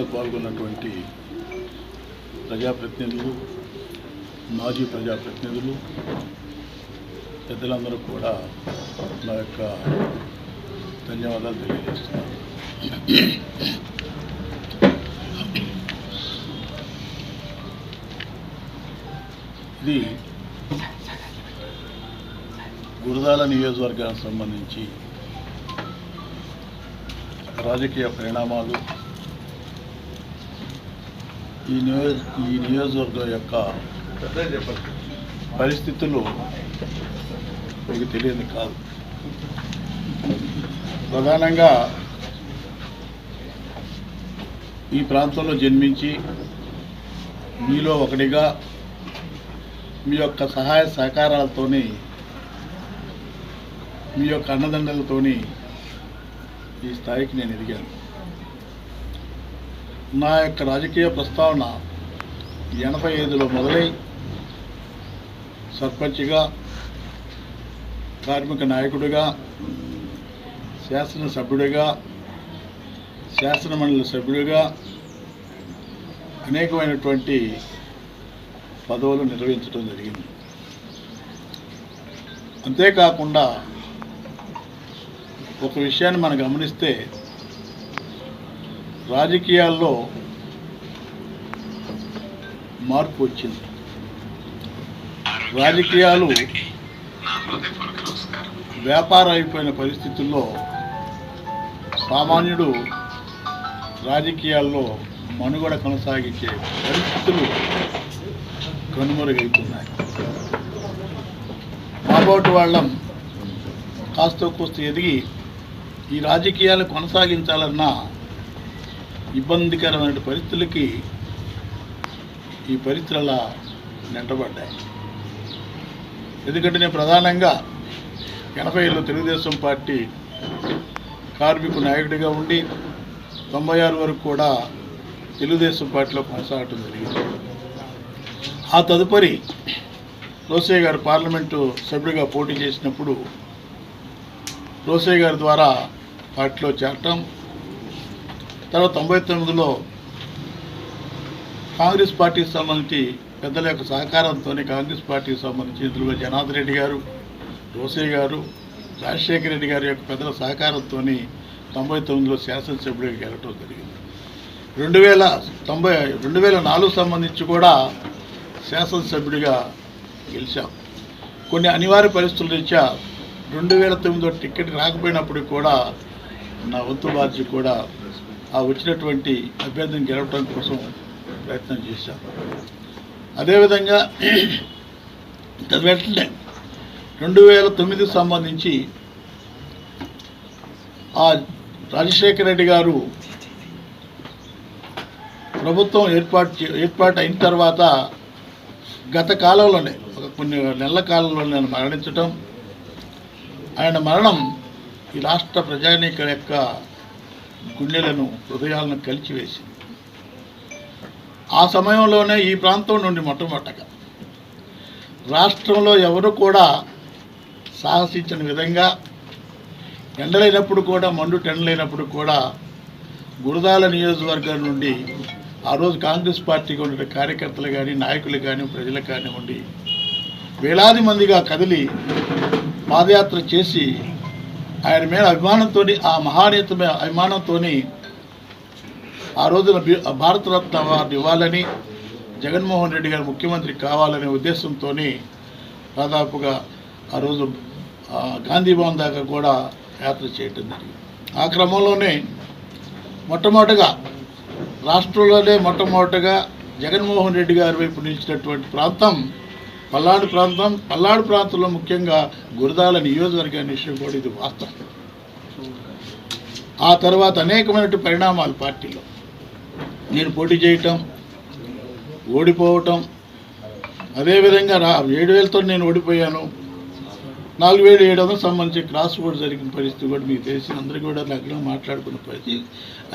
ఈ పాల్గొన్నటువంటి ప్రజాప్రతినిధులు మాజీ ప్రజాప్రతినిధులు పెద్దలందరూ కూడా నా యొక్క ధన్యవాదాలు తెలియజేస్తున్నాను. ఇది గురదాల నియోజకవర్గానికి సంబంధించి రాజకీయ పరిణామాలు ఈ నియోజ ఈ నియోజకవర్గం యొక్క పరిస్థితులు మీకు తెలియదు కాదు. ప్రధానంగా ఈ ప్రాంతంలో జన్మించి మీలో ఒకటిగా మీ యొక్క సహాయ సహకారాలతోని మీ యొక్క అన్నదండలతోని ఈ స్థాయికి నేను ఎదిగాను. నా యొక్క రాజకీయ ప్రస్తావన ఎనభై ఐదులో మొదలై సర్పంచ్గా కార్మిక నాయకుడిగా శాసనసభ్యుడిగా శాసనమండలి సభ్యుడిగా అనేకమైనటువంటి పదవులు నిర్వహించడం జరిగింది. అంతేకాకుండా ఒక విషయాన్ని మనం గమనిస్తే రాజకీయాల్లో మార్పు వచ్చింది. రాజకీయాలు వ్యాపారం అయిపోయిన పరిస్థితుల్లో సామాన్యుడు రాజకీయాల్లో మనుగడ కొనసాగించే పరిస్థితులు కనుమరుగవుతున్నాయి మాబోటి వాళ్ళం కాస్త కూస్త ఎదిగి ఈ రాజకీయాలు కొనసాగించాలన్న ఇబ్బందికరమైన పరిస్థితులకి ఈ పరిస్థితుల నెంటబడ్డాయి. ఎందుకంటే నేను ప్రధానంగా ఎనభై ఏళ్ళు తెలుగుదేశం పార్టీ కార్మిక నాయకుడిగా ఉండి తొంభై ఆరు వరకు కూడా తెలుగుదేశం పార్టీలో కొనసాగటం జరిగింది. ఆ తదుపరి రోసయ్య గారు పార్లమెంటు సభ్యుడిగా పోటీ చేసినప్పుడు రోసయ్య గారి ద్వారా పార్టీలో చేరటం తర్వాత తొంభై తొమ్మిదిలో కాంగ్రెస్ పార్టీకి సంబంధించి పెద్దల యొక్క సహకారంతోనే కాంగ్రెస్ పార్టీకి సంబంధించి ఇందులో జనార్దన్ రెడ్డి గారు రోసయ్య గారు రాజశేఖర రెడ్డి గారి యొక్క పెద్దల సహకారంతో తొంభై తొమ్మిదిలో శాసనసభ్యుడికి గెలవటం జరిగింది. రెండు వేల తొంభై రెండు వేల నాలుగు సంబంధించి కూడా శాసనసభ్యుడిగా గెలిచాం. కొన్ని అనివార్య పరిస్థితుల రీత్యా రెండు వేల తొమ్మిదిలో టికెట్ రాకపోయినప్పుడు కూడా నా వంతు బాధ్యత కూడా ఆ వచ్చినటువంటి అభ్యర్థిని గెలవడం కోసం ప్రయత్నం చేశాం. అదేవిధంగా వెంటనే రెండు వేల తొమ్మిదికి సంబంధించి ఆ రాజశేఖర రెడ్డి గారు ప్రభుత్వం ఏర్పాటు ఏర్పాటు అయిన తర్వాత గత కాలంలోనే ఒక కొన్ని నెలల కాలంలోనే ఆయన మరణించటం ఆయన మరణం ఈ రాష్ట్ర ప్రజానీకం యొక్క గుండెలను హృదయాలను కలిచివేసింది. ఆ సమయంలోనే ఈ ప్రాంతం నుండి మొట్టమొదటగా రాష్ట్రంలో ఎవరు కూడా సాహసించిన విధంగా ఎండలైనప్పుడు కూడా మండు టెండలైనప్పుడు కూడా గురదాల నియోజకవర్గం నుండి ఆ రోజు కాంగ్రెస్ పార్టీకి ఉండే కార్యకర్తలు కానీ నాయకులు కానీ ప్రజలు కానివ్వండి వేలాది మందిగా కదిలి పాదయాత్ర చేసి ఆయన మీద అభిమానంతో ఆ మహానేత మీద అభిమానంతో ఆ రోజున భారతరత్న అవార్డు ఇవ్వాలని జగన్మోహన్ రెడ్డి గారు ముఖ్యమంత్రి కావాలనే ఉద్దేశంతో దాదాపుగా ఆ రోజు గాంధీ భవన్ దాకా కూడా యాత్ర చేయటం జరిగింది. ఆ క్రమంలోనే మొట్టమొదటిగా రాష్ట్రంలోనే మొట్టమొదటిగా జగన్మోహన్ రెడ్డి గారి వైపు నిలిచినటువంటి ప్రాంతం పల్నాడు ప్రాంతం పల్నాడు ప్రాంతంలో ముఖ్యంగా గురదాల నియోజకవర్గాన్ని విషయం కూడా ఇది వాస్తవం. ఆ తర్వాత అనేకమైనటువంటి పరిణామాలు పార్టీలో. నేను పోటీ చేయటం ఓడిపోవటం అదేవిధంగా రా ఏడు వేలతో నేను ఓడిపోయాను. నాలుగు వేలు ఏడు వందలు సంబంధించి క్రాస్ కూడా జరిగిన పరిస్థితి కూడా మీకు తెలిసి అందరికీ కూడా లగ్నం మాట్లాడుకున్న పరిస్థితి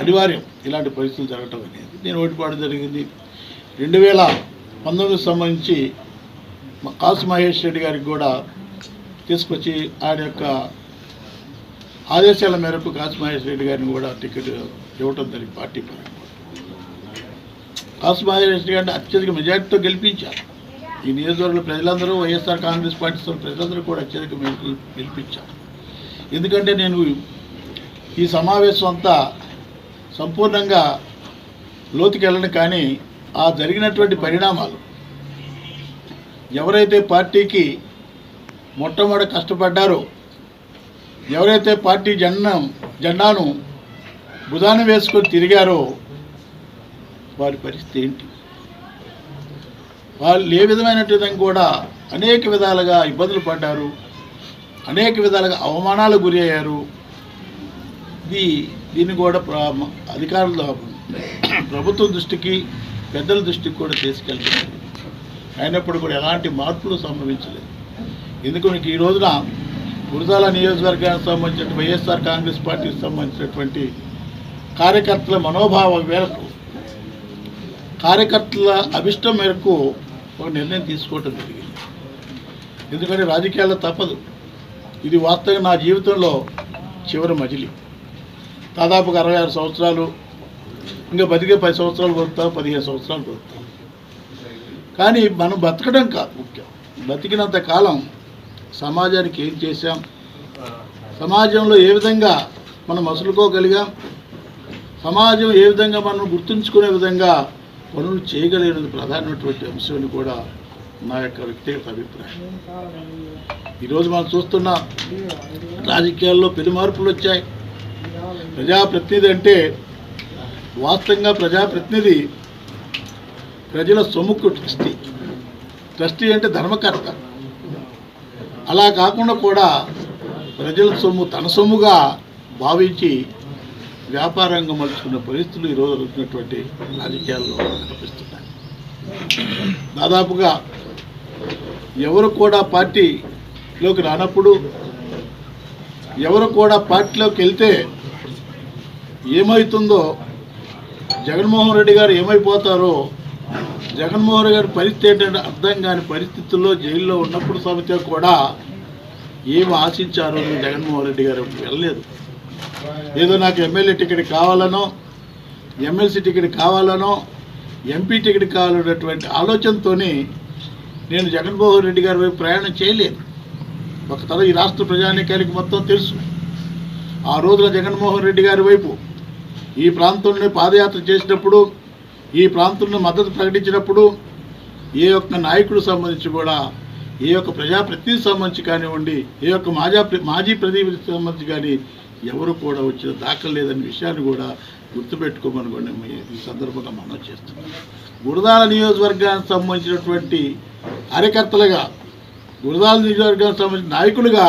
అనివార్యం. ఇలాంటి పరిస్థితులు జరగటం అనేది. నేను ఓడిపోవడం జరిగింది. రెండు వేల పంతొమ్మిదికి సంబంధించి కాసు మహేష్ రెడ్డి గారికి కూడా తీసుకొచ్చి ఆయన యొక్క ఆదేశాల మేరకు కాశీమహేష్ రెడ్డి గారిని కూడా టికెట్ ఇవ్వటం జరిగింది పార్టీ పరంగా. కాశీమహేష్ రెడ్డి గారిని అత్యధిక మెజార్టీతో గెలిపించారు. ఈ నియోజకవర్గంలో ప్రజలందరూ వైఎస్ఆర్ కాంగ్రెస్ పార్టీ ప్రజలందరూ కూడా అత్యధిక గెలిపించారు. ఎందుకంటే నేను ఈ సమావేశం అంతా సంపూర్ణంగా లోతుకెళ్ళను కానీ ఆ జరిగినటువంటి పరిణామాలు ఎవరైతే పార్టీకి మొట్టమొదటి కష్టపడ్డారో ఎవరైతే పార్టీ జెండా జెండాను బుధాన వేసుకొని తిరిగారో వారి పరిస్థితి ఏంటి? వాళ్ళు ఏ విధమైనటువంటి కూడా అనేక విధాలుగా ఇబ్బందులు పడ్డారు అనేక విధాలుగా అవమానాలు గురి అయ్యారు. ఇది దీన్ని కూడా ప్ర- అధికారుల ప్రభుత్వం దృష్టికి పెద్దల దృష్టికి కూడా తీసుకెళ్తున్నారు. అయినప్పుడు కూడా ఎలాంటి మార్పులు సంభవించలేదు. ఎందుకంటే ఈ రోజున గురజాల నియోజకవర్గానికి సంబంధించిన వైఎస్ఆర్ కాంగ్రెస్ పార్టీకి సంబంధించినటువంటి కార్యకర్తల మనోభావం మేరకు కార్యకర్తల అభిష్టం మేరకు ఒక నిర్ణయం తీసుకోవటం జరిగింది. ఎందుకంటే రాజకీయాల్లో తప్పదు. ఇది వాస్తవంగా నా జీవితంలో చివరి మజిలి. దాదాపుగా అరవై ఆరు సంవత్సరాలు ఇంకా బతికే పది సంవత్సరాలు బతుకుతాం పదిహేను సంవత్సరాలు బతుకుతాం. కానీ మనం బతకడం కాదు ముఖ్యం. బతికినంత కాలం సమాజానికి ఏం చేశాం? సమాజంలో ఏ విధంగా మనం మసులుకోగలిగాం సమాజం ఏ విధంగా మనం గుర్తుంచుకునే విధంగా పనులు చేయగలిగినది ప్రధానమైనటువంటి అంశం కూడా నా యొక్క వ్యక్తిగత అభిప్రాయం. ఈరోజు మనం చూస్తున్న రాజకీయాల్లో పెను మార్పులు వచ్చాయి. ప్రజాప్రతినిధి అంటే వాస్తవంగా ప్రజాప్రతినిధి ప్రజల సొమ్ముకు ట్రస్టీ. ట్రస్టీ అంటే ధర్మకర్త. అలా కాకుండా కూడా ప్రజల సొమ్ము తన సొమ్ముగా భావించి వ్యాపారంగా మలుచుకున్న పరిస్థితులు ఈరోజు జరుగుతున్నటువంటి రాజకీయాల్లో కనిపిస్తున్నాయి. దాదాపుగా ఎవరు కూడా పార్టీలోకి రానప్పుడు ఎవరు కూడా పార్టీలోకి వెళ్తే ఏమవుతుందో జగన్మోహన్ రెడ్డి గారు ఏమైపోతారో జగన్మోహన్ గారి పరిస్థితి ఏంటంటే అర్థం కాని పరిస్థితుల్లో జైల్లో ఉన్నప్పుడు సమితి కూడా ఏం ఆశించారు జగన్మోహన్ రెడ్డి గారు? వెళ్ళలేదు. ఏదో నాకు ఎమ్మెల్యే టికెట్ కావాలనో ఎమ్మెల్సీ టికెట్ కావాలనో ఎంపీ టికెట్ కావాలనేటువంటి ఆలోచనతోని నేను జగన్మోహన్ రెడ్డి గారి వైపు ప్రయాణం చేయలేను ఒక తల ఈ రాష్ట్ర ప్రజానీకానికి మొత్తం తెలుసు. ఆ రోజున జగన్మోహన్ రెడ్డి గారి వైపు ఈ ప్రాంతంలో పాదయాత్ర చేసినప్పుడు ఈ ప్రాంతంలో మద్దతు ప్రకటించినప్పుడు ఏ యొక్క నాయకుడు సంబంధించి కూడా ఏ యొక్క ప్రజాప్రతినిధి సంబంధించి కానివ్వండి ఏ యొక్క మాజా మాజీ ప్రతినిధి సంబంధించి కానీ ఎవరు కూడా వచ్చిన దాఖలు లేదనే విషయాన్ని కూడా గుర్తుపెట్టుకోమని కూడా ఈ సందర్భంగా మనం చేస్తున్నాం. గురదాల నియోజకవర్గానికి సంబంధించినటువంటి కార్యకర్తలుగా గురదాల నియోజకవర్గానికి సంబంధించిన నాయకులుగా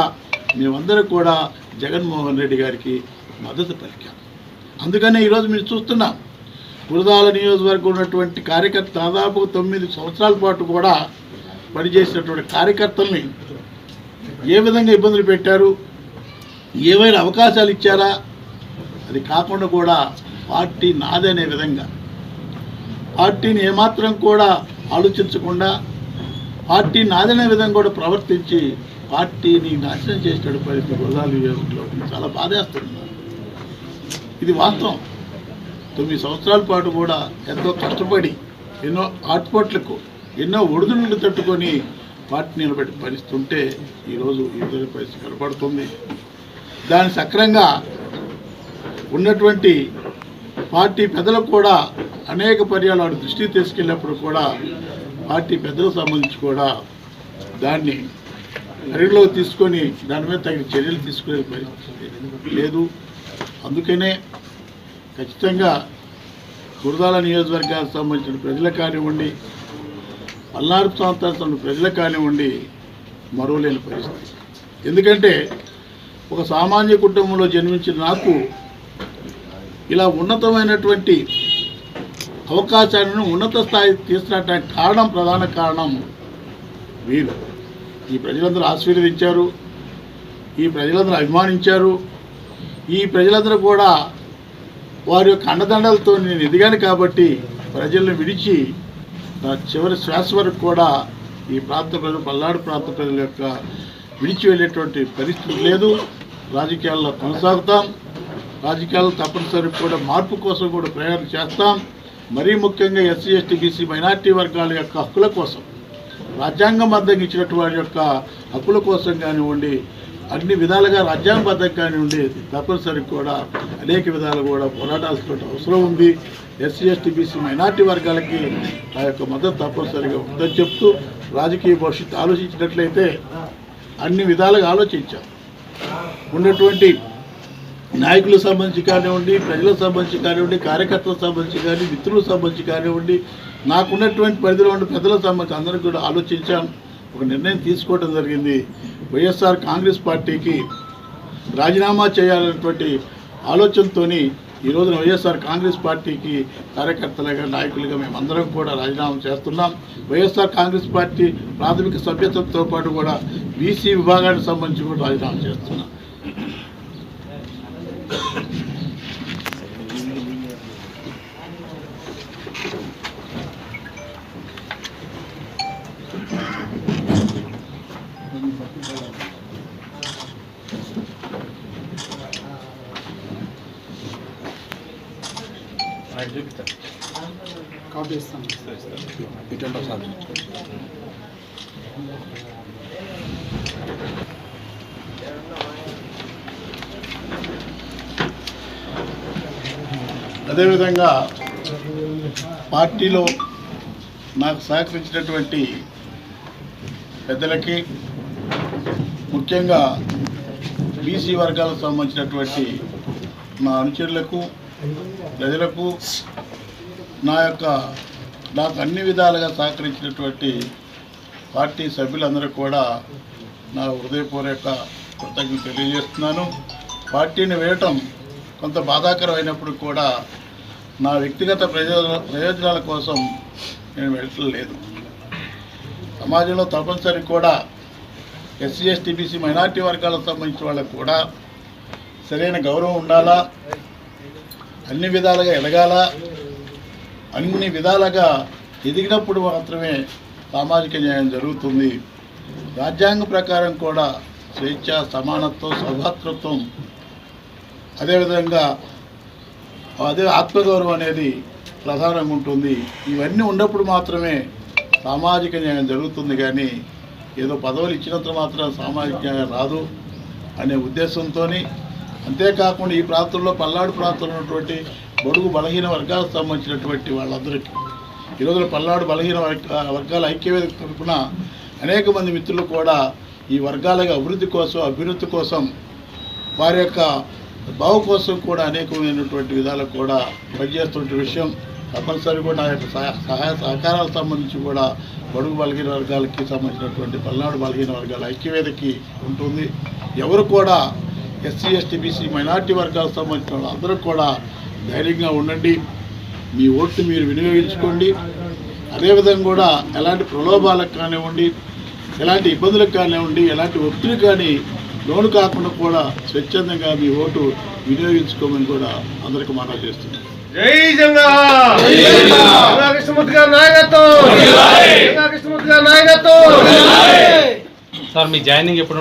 మేమందరం కూడా జగన్మోహన్ రెడ్డి గారికి మద్దతు పలికాం. అందుకనే ఈరోజు మీరు చూస్తున్నాం గురదాల నియోజకవర్గం ఉన్నటువంటి కార్యకర్త దాదాపు తొమ్మిది సంవత్సరాల పాటు కూడా పనిచేసినటువంటి కార్యకర్తల్ని ఏ విధంగా ఇబ్బందులు పెట్టారు? ఏమైనా అవకాశాలు ఇచ్చారా? అది కాకుండా కూడా పార్టీ నాదనే విధంగా. పార్టీని ఏమాత్రం కూడా ఆలోచించకుండా పార్టీ నాదనే విధంగా కూడా ప్రవర్తించి పార్టీని నాశనం చేసినటువంటి పరిస్థితి గురదాల నియోజకవర్గంలో చాలా బాధేస్తుంది. ఇది వాస్తవం. తొమ్మిది సంవత్సరాల పాటు కూడా ఎంతో కష్టపడి ఎన్నో ఆటుపోట్లకు ఎన్నో ఒడిదుడులు తట్టుకొని పార్టీ నిలబెట్టి పరిస్థితుంటే ఈరోజు ఈ విధంగా పరిస్థితి కనపడుతుంది. దాని సక్రంగా ఉన్నటువంటి పార్టీ పెద్దలకు కూడా అనేక పర్యాలు దృష్టి దృష్టికి తీసుకెళ్ళినప్పుడు కూడా పార్టీ పెద్దలకు సంబంధించి కూడా దాన్ని పరిగణలోకి తీసుకొని దాని మీద తగిన చర్యలు తీసుకునే పరిస్థితి లేదు. అందుకనే ఖచ్చితంగా గురదాల నియోజకవర్గానికి సంబంధించిన ప్రజల కానివ్వండి పల్నాడు ప్రాంతానికి సంబంధించిన ప్రజలకు కానివ్వండి మరోలేని పరిస్థితి. ఎందుకంటే ఒక సామాన్య కుటుంబంలో జన్మించిన నాకు ఇలా ఉన్నతమైనటువంటి అవకాశాలను ఉన్నత స్థాయి తీసుకురావడానికి కారణం ప్రధాన కారణం వీరు. ఈ ప్రజలందరూ ఆశీర్వదించారు ఈ ప్రజలందరూ అభిమానించారు ఈ ప్రజలందరూ కూడా వారి యొక్క అండదండలతో నేను ఎదిగాను కాబట్టి ప్రజలను విడిచి నా చివరి శ్వాస వరకు కూడా ఈ ప్రాంత ప్రజలు పల్నాడు ప్రాంత ప్రజల యొక్క విడిచి వెళ్ళేటువంటి పరిస్థితి లేదు. రాజకీయాల్లో కొనసాగుతాం. రాజకీయాల్లో తప్పనిసరి కూడా మార్పు కోసం కూడా ప్రయాణం చేస్తాం. మరీ ముఖ్యంగా ఎస్సీ ఎస్టీ బీసీ మైనార్టీ వర్గాల యొక్క హక్కుల కోసం రాజ్యాంగం బద్దం ఇచ్చినటువంటి వారి యొక్క హక్కుల కోసం కానివ్వండి అన్ని విధాలుగా రాజ్యాంగబద్ధం ఉండి తప్పనిసరి కూడా అనేక విధాలు కూడా పోరాటాల్సిన అవసరం ఉంది. ఎస్సీ ఎస్టీ బీసీ మైనార్టీ వర్గాలకి ఆ యొక్క మద్దతు తప్పనిసరిగా ఉందని చెప్తూ రాజకీయ భవిష్యత్తు ఆలోచించినట్లయితే అన్ని విధాలుగా ఆలోచించాం ఉన్నటువంటి నాయకులకు సంబంధించి కానివ్వండి ప్రజలకు సంబంధించి కానివ్వండి కార్యకర్తలకు సంబంధించి కానీ మిత్రులకు సంబంధించి కానివ్వండి నాకున్నటువంటి పరిధిలో ఉన్న పెద్దలకు సంబంధించి అందరికీ కూడా ఆలోచించాను ఒక నిర్ణయం తీసుకోవడం జరిగింది. వైఎస్ఆర్ కాంగ్రెస్ పార్టీకి రాజీనామా చేయాలనేటువంటి ఆలోచనతోని ఈ రోజున వైఎస్ఆర్ కాంగ్రెస్ పార్టీకి కార్యకర్తలుగా నాయకులుగా మేమందరం కూడా రాజీనామా చేస్తున్నాం. వైఎస్ఆర్ కాంగ్రెస్ పార్టీ ప్రాథమిక సభ్యత్వంతో పాటు కూడా బీసీ విభాగానికి సంబంధించి కూడా రాజీనామా చేస్తున్నాం. అదేవిధంగా పార్టీలో నాకు సహకరించినటువంటి పెద్దలకి ముఖ్యంగా బీసీ వర్గాలకు సంబంధించినటువంటి నా అనుచరులకు ప్రజలకు నా యొక్క నాకు అన్ని విధాలుగా సహకరించినటువంటి పార్టీ సభ్యులందరూ కూడా నా హృదయపూర్వక కృతజ్ఞత తెలియజేస్తున్నాను. పార్టీని వేయటం కొంత బాధాకరమైనప్పుడు కూడా నా వ్యక్తిగత ప్రయోజన ప్రయోజనాల కోసం నేను వెళ్ళలేదు సమాజంలో తప్పనిసరి కూడా ఎస్సీ ఎస్టీబీసీ మైనార్టీ వర్గాలకు సంబంధించిన వాళ్ళకు కూడా సరైన గౌరవం ఉండాలా? అన్ని విధాలుగా ఎదగాల అన్ని విధాలుగా ఎదిగినప్పుడు మాత్రమే సామాజిక న్యాయం జరుగుతుంది. రాజ్యాంగ ప్రకారం కూడా స్వేచ్ఛ సమానత్వం సౌభాతృత్వం అదేవిధంగా అదే ఆత్మగౌరవం అనేది ప్రధానంగా ఉంటుంది. ఇవన్నీ ఉన్నప్పుడు మాత్రమే సామాజిక న్యాయం జరుగుతుంది కానీ ఏదో పదవులు ఇచ్చినంత మాత్రం సామాజిక న్యాయం రాదు అనే ఉద్దేశంతో అంతేకాకుండా ఈ ప్రాంతంలో పల్నాడు ప్రాంతంలో ఉన్నటువంటి బడుగు బలహీన వర్గాలకు సంబంధించినటువంటి వాళ్ళందరికీ ఈ రోజున పల్నాడు బలహీన వర్గాల ఐక్యవేదిక తరఫున అనేక మంది మిత్రులు కూడా ఈ వర్గాల అభివృద్ధి కోసం అభివృద్ధి కోసం వారి యొక్క బావు కోసం కూడా అనేకమైనటువంటి విధాలకు కూడా పనిచేస్తున్న విషయం తప్పనిసరి కూడా నా యొక్క సహాయ సహకారాలకు సంబంధించి కూడా బడుగు బలహీన వర్గాలకి సంబంధించినటువంటి పల్నాడు బలహీన వర్గాల ఐక్యవేదికి ఉంటుంది. ఎవరు కూడా ఎస్సీ ఎస్టీ బీసీ మైనార్టీ వర్గాలకు సంబంధించిన వాళ్ళు అందరూ కూడా ధైర్యంగా ఉండండి. మీ ఓట్లు మీరు వినియోగించుకోండి. అదేవిధంగా కూడా ఎలాంటి ప్రలోభాలకు కానివ్వండి ఎలాంటి ఇబ్బందులకు కానివ్వండి ఎలాంటి ఒత్తిడి కానీ లోను కాకుండా కూడా స్వచ్ఛందంగా మీ ఓటు వినియోగించుకోమని కూడా అందరికీ మనం చేస్తున్నాం. జై గారి నాయకత్వం! సార్ మీ జాయినింగ్ ఎప్పుడు